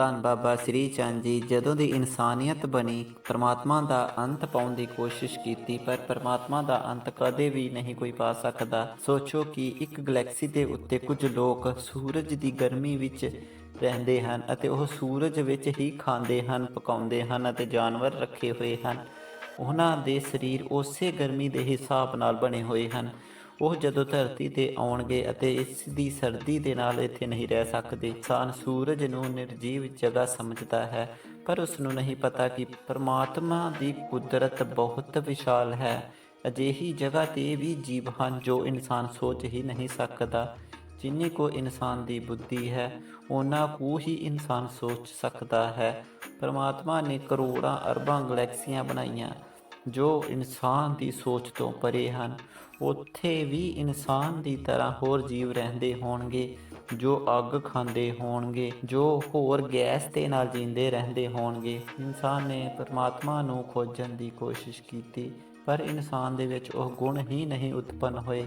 ਧੰਨ ਬਾਬਾ ਸ੍ਰੀ ਚੰਦ ਜੀ, ਜਦੋਂ ਦੀ ਇਨਸਾਨੀਅਤ ਬਣੀ, ਪਰਮਾਤਮਾ ਦਾ ਅੰਤ ਪਾਉਣ ਦੀ ਕੋਸ਼ਿਸ਼ ਕੀਤੀ, ਪਰ ਪਰਮਾਤਮਾ ਦਾ ਅੰਤ ਕਦੇ ਵੀ ਨਹੀਂ ਕੋਈ ਪਾ ਸਕਦਾ। ਸੋਚੋ ਕਿ ਇੱਕ ਗੈਲੈਕਸੀ ਦੇ ਉੱਤੇ ਕੁਝ ਲੋਕ ਸੂਰਜ ਦੀ ਗਰਮੀ ਵਿੱਚ ਰਹਿੰਦੇ ਹਨ ਅਤੇ ਉਹ ਸੂਰਜ ਵਿੱਚ ਹੀ ਖਾਂਦੇ ਹਨ, ਪਕਾਉਂਦੇ ਹਨ ਅਤੇ ਜਾਨਵਰ ਰੱਖੇ ਹੋਏ ਹਨ। ਉਹਨਾਂ ਦੇ ਸਰੀਰ ਉਸੇ ਗਰਮੀ ਦੇ ਹਿਸਾਬ ਨਾਲ ਬਣੇ ਹੋਏ ਹਨ। ਉਹ ਜਦੋਂ ਧਰਤੀ ਤੇ ਆਉਣਗੇ ਅਤੇ ਇਸ ਦੀ ਸਰਦੀ ਦੇ ਨਾਲ ਇੱਥੇ ਨਹੀਂ ਰਹਿ ਸਕਦੇ ਇਨਸਾਨ ਸੂਰਜ ਨੂੰ ਨਿਰਜੀਵ ਜਗ੍ਹਾ ਸਮਝਦਾ ਹੈ, ਪਰ ਉਸ ਨੂੰ ਨਹੀਂ ਪਤਾ ਕਿ ਪਰਮਾਤਮਾ ਦੀ ਕੁਦਰਤ ਬਹੁਤ ਵਿਸ਼ਾਲ ਹੈ। ਅਜਿਹੀ ਜਗ੍ਹਾ ਤੇ ਵੀ ਜੀਵ ਹਨ ਜੋ ਇਨਸਾਨ ਸੋਚ ਹੀ ਨਹੀਂ ਸਕਦਾ, ਜਿੰਨੀ ਕੋ ਇਨਸਾਨ ਦੀ ਬੁੱਧੀ ਹੈ ਉਹਨਾਂ ਕੋ ਹੀ ਇਨਸਾਨ ਸੋਚ ਸਕਦਾ ਹੈ। ਪਰਮਾਤਮਾ ਨੇ ਕਰੋੜਾਂ ਅਰਬਾਂ ਗਲੈਕਸੀਆਂ ਬਣਾਈਆਂ ਜੋ ਇਨਸਾਨ ਦੀ ਸੋਚ ਤੋਂ ਪਰੇ ਹਨ, ਉੱਥੇ ਵੀ ਇਨਸਾਨ ਦੀ ਤਰ੍ਹਾਂ ਹੋਰ ਜੀਵ ਰਹਿੰਦੇ ਹੋਣਗੇ, ਜੋ ਅੱਗ ਖਾਂਦੇ ਹੋਣਗੇ, ਜੋ ਹੋਰ ਗੈਸ ਦੇ ਨਾਲ ਜੀਂਦੇ ਰਹਿੰਦੇ ਹੋਣਗੇ। ਇਨਸਾਨ ਨੇ ਪਰਮਾਤਮਾ ਨੂੰ ਖੋਜਣ ਦੀ ਕੋਸ਼ਿਸ਼ ਕੀਤੀ, ਪਰ ਇਨਸਾਨ ਦੇ ਵਿੱਚ ਉਹ ਗੁਣ ਹੀ ਨਹੀਂ ਉਤਪੰਨ ਹੋਏ।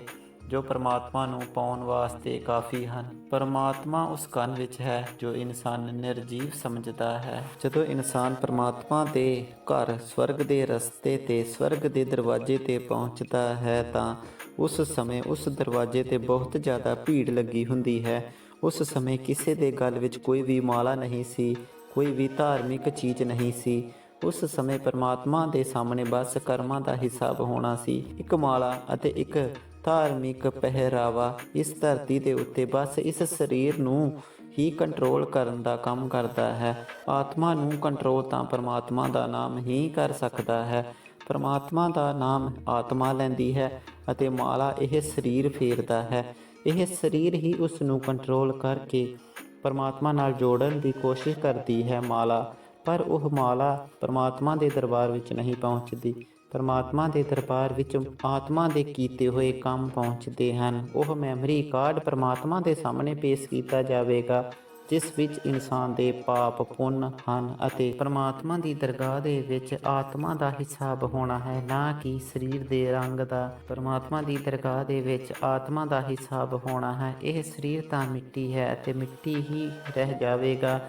ਜੋ ਪਰਮਾਤਮਾ ਨੂੰ ਪਾਉਣ ਵਾਸਤੇ ਕਾਫੀ ਹਨ। ਪਰਮਾਤਮਾ ਉਸ ਕੰਨ ਵਿੱਚ ਹੈ ਜੋ ਇਨਸਾਨ ਨਿਰਜੀਵ ਸਮਝਦਾ ਹੈ। ਜਦੋਂ ਇਨਸਾਨ ਪਰਮਾਤਮਾ ਦੇ ਘਰ ਸਵਰਗ ਦੇ ਰਸਤੇ ਤੇ ਸਵਰਗ ਦੇ ਦਰਵਾਜ਼ੇ ਤੇ ਪਹੁੰਚਦਾ ਹੈ ਤਾਂ ਉਸ ਸਮੇਂ ਉਸ ਦਰਵਾਜ਼ੇ ਤੇ ਬਹੁਤ ਜ਼ਿਆਦਾ ਭੀੜ ਲੱਗੀ ਹੁੰਦੀ ਹੈ। ਉਸ ਸਮੇਂ ਕਿਸੇ ਦੇ ਗੱਲ ਵਿੱਚ ਕੋਈ ਵੀ ਮਾਲਾ ਨਹੀਂ ਸੀ, ਕੋਈ ਵੀ ਧਾਰਮਿਕ ਚੀਜ਼ ਨਹੀਂ ਸੀ। ਉਸ ਸਮੇਂ ਪਰਮਾਤਮਾ ਦੇ ਸਾਹਮਣੇ ਬਸ ਕਰਮਾਂ ਦਾ ਹਿਸਾਬ ਹੋਣਾ ਸੀ। ਇੱਕ ਮਾਲਾ ਅਤੇ ਇੱਕ ਧਾਰਮਿਕ ਪਹਿਰਾਵਾ ਇਸ ਧਰਤੀ ਦੇ ਉੱਤੇ ਬਸ ਇਸ ਸਰੀਰ ਨੂੰ ਹੀ ਕੰਟਰੋਲ ਕਰਨ ਦਾ ਕੰਮ ਕਰਦਾ ਹੈ। ਆਤਮਾ ਨੂੰ ਕੰਟਰੋਲ ਤਾਂ ਪਰਮਾਤਮਾ ਦਾ ਨਾਮ ਹੀ ਕਰ ਸਕਦਾ ਹੈ। ਪਰਮਾਤਮਾ ਦਾ ਨਾਮ ਆਤਮਾ ਲੈਂਦੀ ਹੈ ਅਤੇ ਮਾਲਾ ਇਹ ਸਰੀਰ ਫੇਰਦਾ ਹੈ। ਇਹ ਸਰੀਰ ਹੀ ਉਸ ਨੂੰ ਕੰਟਰੋਲ ਕਰਕੇ ਪਰਮਾਤਮਾ ਨਾਲ ਜੋੜਨ ਦੀ ਕੋਸ਼ਿਸ਼ ਕਰਦੀ ਹੈ ਮਾਲਾ, ਪਰ ਉਹ ਮਾਲਾ ਪਰਮਾਤਮਾ ਦੇ ਦਰਬਾਰ ਵਿੱਚ ਨਹੀਂ ਪਹੁੰਚਦੀ। ਪਰਮਾਤਮਾ ਦੇ ਦਰਬਾਰ ਵਿੱਚ ਆਤਮਾ ਦੇ ਕੀਤੇ ਹੋਏ ਕੰਮ ਪਹੁੰਚਦੇ ਹਨ। ਉਹ ਮੈਮਰੀ ਕਾਰਡ ਪਰਮਾਤਮਾ ਦੇ ਸਾਹਮਣੇ ਪੇਸ਼ ਕੀਤਾ ਜਾਵੇਗਾ, ਜਿਸ ਵਿੱਚ ਇਨਸਾਨ ਦੇ ਪਾਪ, ਪੁੰਨ, ਹਨ ਅਤੇ ਪਰਮਾਤਮਾ ਦੀ ਦਰਗਾਹ ਦੇ ਵਿੱਚ ਆਤਮਾ ਦਾ ਹਿਸਾਬ ਹੋਣਾ ਹੈ, ਨਾ ਕਿ ਸਰੀਰ ਦੇ ਰੰਗ ਦਾ। ਪਰਮਾਤਮਾ ਦੀ ਦਰਗਾਹ ਦੇ ਵਿੱਚ ਆਤਮਾ ਦਾ ਹਿਸਾਬ ਹੋਣਾ ਹੈ। ਇਹ ਸਰੀਰ ਤਾਂ ਮਿੱਟੀ ਹੈ ਅਤੇ ਮਿੱਟੀ ਹੀ ਰਹਿ ਜਾਵੇਗਾ,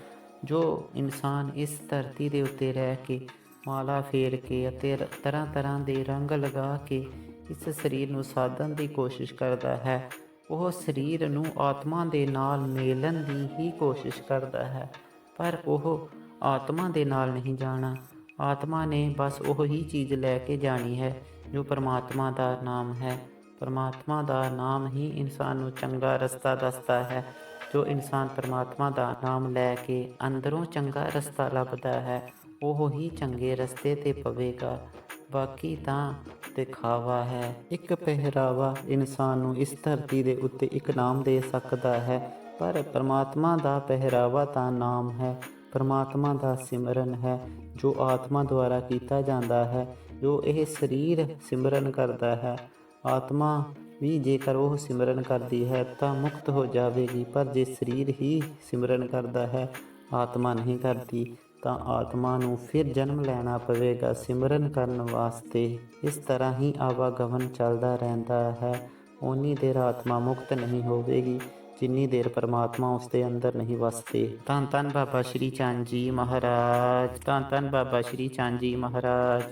ਜੋ ਇਨਸਾਨ ਇਸ ਧਰਤੀ ਦੇ ਉੱਤੇ ਰਹਿ ਕੇ ਮਾਲਾ ਫੇਰ ਕੇ ਅਤੇ ਤਰ੍ਹਾਂ ਤਰ੍ਹਾਂ ਦੇ ਰੰਗ ਲਗਾ ਕੇ ਇਸ ਸਰੀਰ ਨੂੰ ਸਾਧਨ ਦੀ ਕੋਸ਼ਿਸ਼ ਕਰਦਾ ਹੈ। ਉਹ ਸਰੀਰ ਨੂੰ ਆਤਮਾ ਦੇ ਨਾਲ ਮੇਲਣ ਦੀ ਹੀ ਕੋਸ਼ਿਸ਼ ਕਰਦਾ ਹੈ। ਪਰ ਉਹ ਆਤਮਾ ਦੇ ਨਾਲ ਨਹੀਂ ਜਾਣਾ। ਆਤਮਾ ਨੇ ਬਸ ਉਹ ਹੀ ਚੀਜ਼ ਲੈ ਕੇ ਜਾਣੀ ਹੈ ਜੋ ਪਰਮਾਤਮਾ ਦਾ ਨਾਮ ਹੈ। ਪਰਮਾਤਮਾ ਦਾ ਨਾਮ ਹੀ ਇਨਸਾਨ ਨੂੰ ਚੰਗਾ ਰਸਤਾ ਦੱਸਦਾ ਹੈ, ਜੋ ਇਨਸਾਨ ਪਰਮਾਤਮਾ ਦਾ ਨਾਮ ਲੈ ਕੇ ਅੰਦਰੋਂ ਚੰਗਾ ਰਸਤਾ ਲੱਭਦਾ ਹੈ। ਉਹ ਹੀ ਚੰਗੇ ਰਸਤੇ ਤੇ ਪਵੇਗਾ, ਬਾਕੀ ਤਾਂ ਦਿਖਾਵਾ ਹੈ। ਇੱਕ ਪਹਿਰਾਵਾ ਇਨਸਾਨ ਨੂੰ ਇਸ ਧਰਤੀ ਦੇ ਉੱਤੇ ਇੱਕ ਨਾਮ ਦੇ ਸਕਦਾ ਹੈ, ਪਰ ਪਰਮਾਤਮਾ ਦਾ ਪਹਿਰਾਵਾ ਤਾਂ ਨਾਮ ਹੈ। ਪਰਮਾਤਮਾ ਦਾ ਸਿਮਰਨ ਹੈ, ਜੋ ਆਤਮਾ ਦੁਆਰਾ ਕੀਤਾ ਜਾਂਦਾ ਹੈ, ਜੋ ਇਹ ਸਰੀਰ ਸਿਮਰਨ ਕਰਦਾ ਹੈ। ਆਤਮਾ ਵੀ ਜੇਕਰ ਉਹ ਸਿਮਰਨ ਕਰਦੀ ਹੈ, ਤਾਂ ਮੁਕਤ ਹੋ ਜਾਵੇਗੀ, ਪਰ ਜੇ ਸਰੀਰ ਹੀ ਸਿਮਰਨ ਕਰਦਾ ਹੈ, ਆਤਮਾ ਨਹੀਂ ਕਰਦੀ। ਤਾਂ ਆਤਮਾ ਨੂੰ ਫਿਰ ਜਨਮ ਲੈਣਾ ਪਵੇਗਾ ਸਿਮਰਨ ਕਰਨ ਵਾਸਤੇ। ਇਸ ਤਰ੍ਹਾਂ ਹੀ ਆਵਾਗਮਨ ਚੱਲਦਾ ਰਹਿੰਦਾ ਹੈ। ਉਨੀ ਦੇਰ ਆਤਮਾ ਮੁਕਤ ਨਹੀਂ ਹੋਵੇਗੀ, ਜਿੰਨੀ ਦੇਰ ਪਰਮਾਤਮਾ ਉਸ ਦੇ ਅੰਦਰ ਨਹੀਂ ਵਸਦੇ। ਧੰਨ ਧੰਨ ਬਾਬਾ ਸ਼੍ਰੀ ਚੰਦ ਜੀ ਮਹਾਰਾਜ, ਧੰਨ ਧੰਨ ਬਾਬਾ ਸ਼੍ਰੀ ਚੰਦ ਜੀ ਮਹਾਰਾਜ।